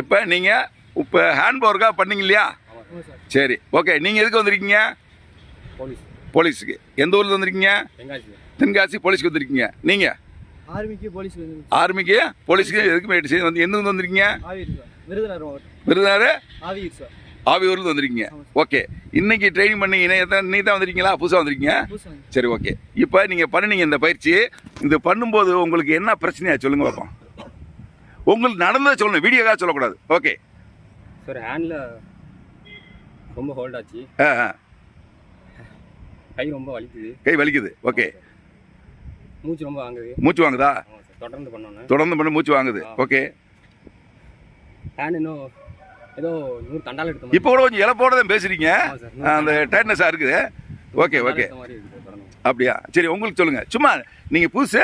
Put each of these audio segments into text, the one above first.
இப்போ நீங்கள் இப்போ ஹேண்ட் பவருக்காக பண்ணீங்க இல்லையா? சார் ஓகே நீங்கள் எதுக்கு வந்திருக்கீங்க? போலீஸ் போலீஸுக்கு. எந்த ஊரில் வந்திருக்கீங்க? தென்காசி போலீஸ்க்கு வந்திருக்கீங்க. நீங்கள் ஆர்மிக்கு போலீஸுக்கு எதுக்கு மேட்டு செய்து வந்து எந்த வந்திருக்கீங்க? விருதுநகர் ஆவியூர்லேருந்து வந்திருக்கீங்க. ஓகே இன்னைக்கு ட்ரைனிங் பண்ணீங்க எத்தனை நீ தான் வந்திருக்கீங்களா? புதுசாக வந்திருக்கீங்க? சரி ஓகே இப்போ நீங்கள் பண்ணுனீங்க இந்த பயிற்சி. இது பண்ணும்போது உங்களுக்கு என்ன பிரச்சனையா? சொல்லுங்க பார்ப்போம் உங்களுக்கு நடந்ததை சொல்லணும். வீடியோக்காக சொல்லக்கூடாது. ஓகே சார் ஹேண்டில் ரொம்ப ஹோல்ட் ஆச்சு. ஆ ஆ. கை ரொம்ப வலிக்குது. கை வலிக்குது. ஓகே மூச்சு ரொம்ப வாங்குது. மூச்சு வாங்குதா? தொடர்ந்து பண்ணோன்னு தொடர்ந்து பண்ணி மூச்சு வாங்குது. ஓகே ஹேண்ட் இன்னும் ஏதோ நூறு தண்டால் எடுத்த இப்போ கூட கொஞ்சம் இழப்போட தான் நூறு அந்த டயர்ட்னஸாக இருக்குது. ஓகே ஓகே அப்படியா? சரி உங்களுக்கு சொல்லுங்கள் சும்மா நீங்கள் புதுசு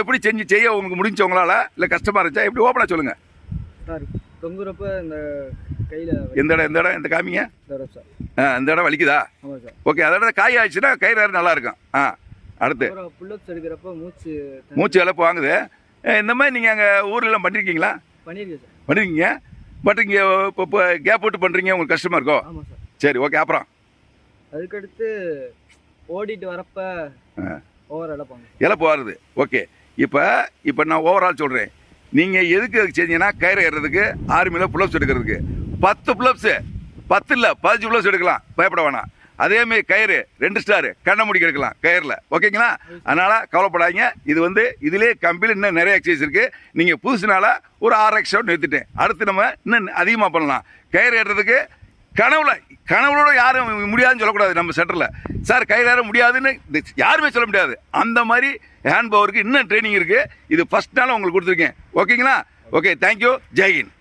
எப்படி செஞ்சு செய்ய உங்களுக்கு முடிஞ்ச உங்களால் இல்லை கஷ்டமாக இருந்துச்சா எப்படி ஓப்பனாக சொல்லுங்கள் சார் தொங்குறப்ப இந்த கையில் எந்த இடம் எந்த இடம் எந்த காமிங்க. ஆ இந்த இடம் வலிக்குதா? ஓகே அதோட காய் ஆயிடுச்சுன்னா கை நேரம் நல்லா இருக்கும். ஆ அடுத்து. புல்லப்ஸ் எடுக்கிறப்ப மூச்சு மூச்சு இழப்பு வாங்குது. இந்த மாதிரி நீங்கள் அங்கே ஊர்லலாம் பண்ணியிருக்கீங்களா பண்ணியிருக்கேன் சார். பண்ணிருக்கீங்க. பட் இங்கே இப்போ இப்போ கேப் விட்டு பண்ணுறீங்க உங்களுக்கு கஷ்டமாக இருக்கோ? ஆமாம் சார். சரி ஓகே அப்புறம். அதுக்கடுத்து ஓடிட்டு வரப்ப. ஓவர் இழப்பாங்க இழப்பு வருது. ஓகே. இப்போ இப்போ நான் ஓவரால் சொல்கிறேன் நீங்கள் எதுக்கு செஞ்சீங்கன்னா கயிறு ஏறுறதுக்கு ஆர்மியில் புலப்ஸ் எடுக்கிறதுக்கு. பத்து புலப்ஸு பத்து இல்லை பதினஞ்சு புலப்ஸ் எடுக்கலாம். பயப்பட வேணாம். அதேமாரி கயிறு ரெண்டு ஸ்டாரு கண்ணை முடிக்க எடுக்கலாம் கயிறில். ஓகேங்களா அதனால் கவலைப்படாதீங்க. இது வந்து இதிலே கம்பியில் இன்னும் நிறைய எக்ஸசைஸ் இருக்குது நீங்கள் புதுசுனால ஒரு ஆறு எக்ஸ்ட்ரா நிறுத்திட்டேன் அடுத்து நம்ம இன்னும் அதிகமாக பண்ணலாம். கயிறு ஏறுறதுக்கு கனவுல கனவுளோட யாரும் முடியாதுன்னு சொல்லக்கூடாது நம்ம சென்டரில் சார் கையில் முடியாதுன்னு யாருமே சொல்ல முடியாது. அந்த மாதிரி ஹேண்ட் பவருக்கு இன்னும் ட்ரைனிங் இருக்குது இது ஃபஸ்ட் நாள் உங்களுக்கு கொடுத்துருக்கேன். ஓகேங்களா ஓகே தேங்க்யூ ஜெய்ஹிந்த்